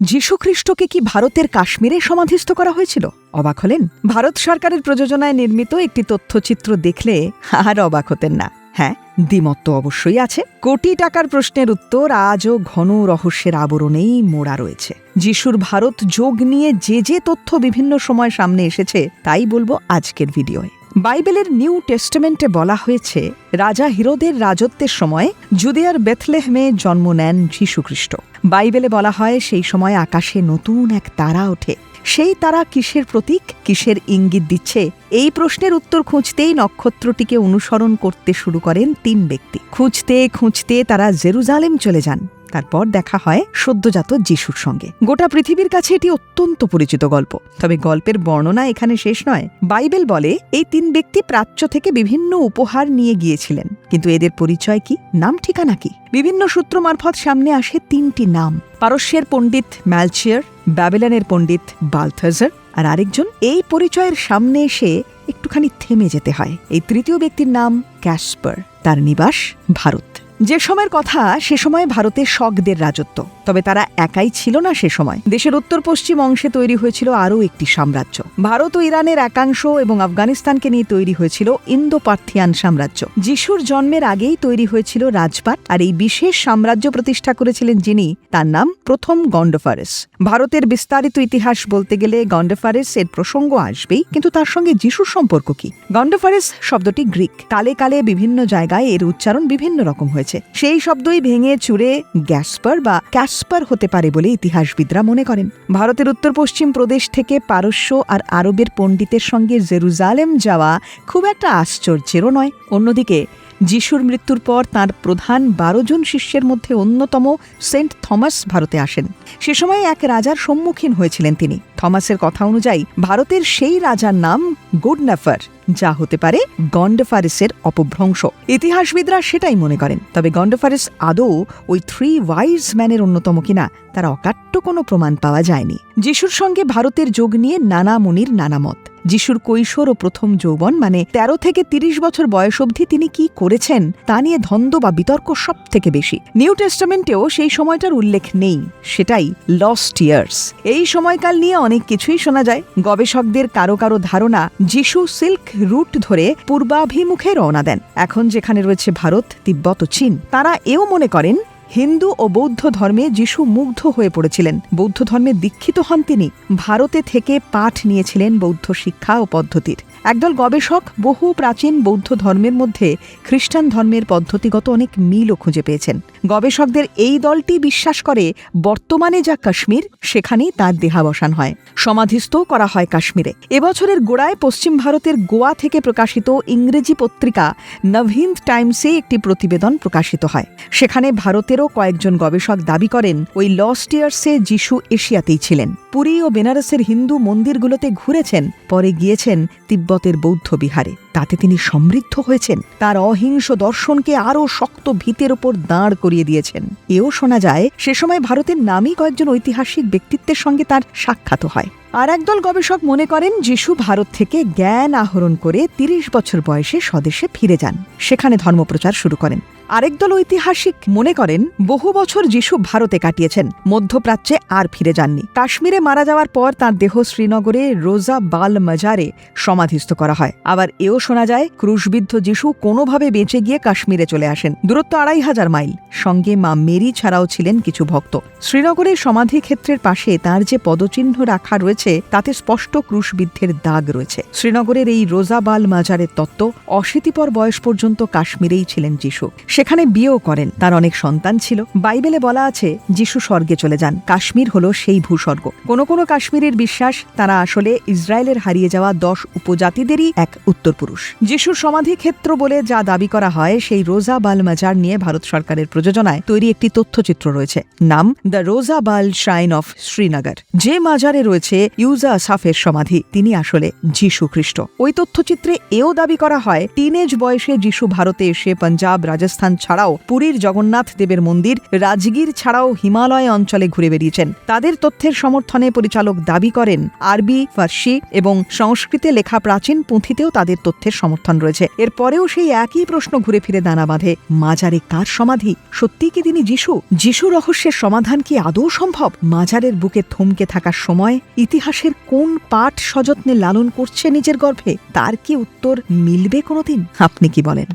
যীশুখ্রিস্টকে কি ভারতের কাশ্মীরে সমাধিস্থ করা হয়েছিল? অবাক হলেন? ভারত সরকারের প্রযোজনায় নির্মিত একটি তথ্যচিত্র দেখলে আর অবাক হতেন না। হ্যাঁ দ্বিমত তো অবশ্যই আছে। কোটি টাকার প্রশ্নের উত্তর আজও ঘন রহস্যের আবরণেই মোড়া রয়েছে। যিশুর ভারত যোগ নিয়ে যে যে তথ্য বিভিন্ন সময় সামনে এসেছে, তাই বলব আজকের ভিডিওয়। বাইবেলের নিউ টেস্টামেন্টে বলা হয়েছে, রাজা হিরোদের রাজত্বের সময় জুদিয়ার বেথলেহমে জন্ম নেন যীশুখ্রিস্ট। বাইবেলে বলা হয়, সেই সময় আকাশে নতুন এক তারা ওঠে। সেই তারা কিসের প্রতীক, কিসের ইঙ্গিত দিচ্ছে? এই প্রশ্নের উত্তর খুঁজতেই নক্ষত্রটিকে অনুসরণ করতে শুরু করেন তিন ব্যক্তি। খুঁজতে খুঁজতে তারা জেরুজালেম চলে যান। তারপর দেখা হয় সদ্যজাত যিশুর সঙ্গে। গোটা পৃথিবীর কাছে এটি অত্যন্ত পরিচিত গল্প। তবে গল্পের বর্ণনা এখানে শেষ নয়। বাইবেল বলে, এই তিন ব্যক্তি প্রাচ্য থেকে বিভিন্ন উপহার নিয়ে গিয়েছিলেন। কিন্তু এদের পরিচয় কি? নাম, ঠিকানা কি? বিভিন্ন সূত্র মারফত সামনে আসে তিনটি নাম। পারস্যের পণ্ডিত ম্যালচিয়ার ব্যাবেলনের পণ্ডিত বালথাজার আর আরেকজন। এই পরিচয়ের সামনে এসে একটুখানি থেমে যেতে হয়। এই তৃতীয় ব্যক্তির নাম ক্যাসপার। তার নিবাস ভারত। যে সময়ের কথা, সে সময় ভারতে শকদের রাজত্ব। তবে তারা একাই ছিল না সে সময়। দেশের উত্তর পশ্চিম অংশে তৈরি হয়েছিল আরও একটি সাম্রাজ্য। ভারত ও ইরানের একাংশ এবং আফগানিস্তানকে নিয়ে তৈরি হয়েছিল ইন্দো পার্থিয়ান সাম্রাজ্য। যিশুর জন্মের আগেই তৈরি হয়েছিল রাজপাট, আর এই বিশেষ সাম্রাজ্য প্রতিষ্ঠা করেছিলেন যিনি, তার নাম প্রথম গন্ডফারেস। ভারতের বিস্তারিত ইতিহাস বলতে গেলে গন্ডফারেস এর প্রসঙ্গ আসবেই, কিন্তু তার সঙ্গে যিশুর সম্পর্ক কি? গন্ডফারেস শব্দটি গ্রিক। কালে কালে বিভিন্ন জায়গায় এর উচ্চারণ বিভিন্ন রকম হয়েছে। সেই শব্দই ভেঙে চুরে গ্যাসপার বা ক্যাসপার হতে পারে বলে ইতিহাসবিদরা মনে করেন। ভারতের উত্তর পশ্চিম প্রদেশ থেকে পারস্য আর আরবের পণ্ডিতের সঙ্গে জেরুজালেম যাওয়া খুব একটা আশ্চর্যেরও নয়। অন্যদিকে, যিশুর মৃত্যুর পর তার প্রধান বারো জন শিষ্যের মধ্যে অন্যতম সেন্ট থমাস ভারতে আসেন। সে সময় এক রাজার সম্মুখীন হয়েছিলেন তিনি। থমাসের কথা অনুযায়ী ভারতের সেই রাজার নাম গুডনাফার, যা হতে পারে গন্ডফারেসের অপভ্রংশ। ইতিহাসবিদরা সেটাই মনে করেন, তবে গন্ডফারেস আদৌ ওই থ্রি ওয়াইজ ম্যানের অন্যতম কিনা, তার অকাট্য কোনো প্রমাণ পাওয়া যায়নি। যিশুর সঙ্গে ভারতের যোগ নিয়ে নানা মুনির, নানা মত। যিশুর কৈশোর ও প্রথম যৌবন মানে ১৩ থেকে ৩০ বছর বয়স অবধি তিনি কি করেছেন, তা নিয়ে ধন্দ বা বিতর্ক সব থেকে বেশি। নিউ টেস্টামেন্টেও সেই সময়টার উল্লেখ নেই, সেটাই লস্ট ইয়ার্স এই সময়কাল নিয়ে অনেক কিছুই শোনা যায়। গবেষকদের কারও কারও ধারণা যিশু সিল্ক রুট ধরে পূর্বাভিমুখে রওনা দেন। এখন যেখানে রয়েছে ভারত, তিব্বত ও চীন, তারা এও মনে করেন হিন্দু ও বৌদ্ধ ধর্মে যিশু মুগ্ধ হয়ে পড়েছিলেন। বৌদ্ধ ধর্মে দীক্ষিত হন তিনি। ভারতে থেকে পাঠ নিয়েছিলেন বৌদ্ধ শিক্ষা ও পদ্ধতির। একদল গবেষক বহু প্রাচীন বৌদ্ধ ধর্মের মধ্যে খ্রিস্টান ধর্মের পদ্ধতিগত অনেক মিলও খুঁজে পেয়েছেন। গবেষকদের এই দলটি বিশ্বাস করে, বর্তমানে যা কাশ্মীর, সেখানেই তার দেহাবসান হয়। সমাধিস্থ করা হয় কাশ্মীরে। এবছরের গোড়ায় পশ্চিম ভারতের গোয়া থেকে প্রকাশিত ইংরেজি পত্রিকা নভহিন্দ টাইমসে একটি প্রতিবেদন প্রকাশিত হয়। সেখানে ভারতেরও কয়েকজন গবেষক দাবি করেন, ওই লস্ট ইয়ার্সে যিশু এশিয়াতেই ছিলেন। পুরী ও বেনারসের হিন্দু মন্দিরগুলোতে ঘুরেছেন, পরে গিয়েছেন তিব্বতের বৌদ্ধ বিহারে। তাতে তিনি সমৃদ্ধ হয়েছেন। তার অহিংস দর্শনকে আরও শক্ত ভিতের ওপর দাঁড় করিয়ে দিয়েছেন। এও শোনা যায়, সে সময় ভারতের নামই কয়েকজন ঐতিহাসিক ব্যক্তিত্বের সঙ্গে তার সাক্ষাৎ হয়। আর একদল গবেষক মনে করেন, যিশু ভারত থেকে জ্ঞান আহরণ করে তিরিশ বছর বয়সে স্বদেশে ফিরে যান। সেখানে ধর্মপ্রচার শুরু করেন। আরেক দল ঐতিহাসিক মনে করেন, বহু বছর যিশু ভারতে কাটিয়েছেন, মধ্যপ্রাচ্যে আর ফিরে যাননি। কাশ্মীরে মারা যাওয়ার পর তার দেহ শ্রীনগরে রোজা বাল মাজারে সমাধিস্থ করা হয়। আবার এও শোনা যায়, ক্রুশবিদ্ধ যিশু কোনোভাবে বেঁচে গিয়ে কাশ্মীরে চলে আসেন। দূরত্ব আড়াই হাজার মাইল। সঙ্গে মা মেরি ছাড়াও ছিলেন কিছু ভক্ত। শ্রীনগরের সমাধি ক্ষেত্রের পাশে তার যে পদচিহ্ন রাখা রয়েছে, তাতে স্পষ্ট ক্রুশবিদ্ধের দাগ রয়েছে। শ্রীনগরের এই রোজাবাল মাজারের তত্ত্ব অশীতিপর বয়স পর্যন্ত কাশ্মীরেই ছিলেন যিশু। সেখানে বিয়েও করেন, তার অনেক সন্তান ছিল। বাইবেলে বলা আছে, যিশু স্বর্গে চলে যান, কাশ্মীর হলো সেই ভূস্বর্গ। কোনো কোনো কাশ্মীরের বিশ্বাস, তারা আসলে ইসরায়েলের হারিয়ে যাওয়া দশ উপজাতিদেরই এক উত্তরপুরুষ। যিশুর সমাধি ক্ষেত্র বলে যা দাবি করা হয়, সেই রোজা বাল মাজার নিয়ে ভারত সরকারের প্রযোজনায় তৈরি একটি তথ্যচিত্র রয়েছে, নাম দ্য রোজা বাল শ্রাইন অফ শ্রীনগর যে মাজারে রয়েছে ইউজা সাফের সমাধি, তিনি আসলে যিশু খ্রিস্ট। ওই তথ্যচিত্রে এও দাবি করা হয়, টিনেজ বয়সে যিশু ভারতে এসে পাঞ্জাব, রাজস্থান স্থান ছাড়াও পুরীর জগন্নাথ দেবের মন্দির, রাজগীর ছাড়াও হিমালয় অঞ্চলে ঘুরে বেরিয়েছেন তাদের তথ্যের সমর্থনে পরিচালক দাবি করেন, আরবি, ফার্সি এবং সংস্কৃতে লেখা প্রাচীন পুঁথিতেও তাদের তথ্যের সমর্থন রয়েছে। এরপরেও সেই একই প্রশ্ন ঘুরে ফিরে দানা বাঁধে, মাজারে কার সমাধি? সত্যি কি তিনি যিশু? যিশু রহস্যের সমাধান কি আদৌ সম্ভব? মাজারের বুকে থমকে থাকার সময় ইতিহাসের কোন পাঠ সযত্নে লালন করছে নিজের গর্ভে? তার কি উত্তর মিলবে কোনোদিন? আপনি কি বলেন?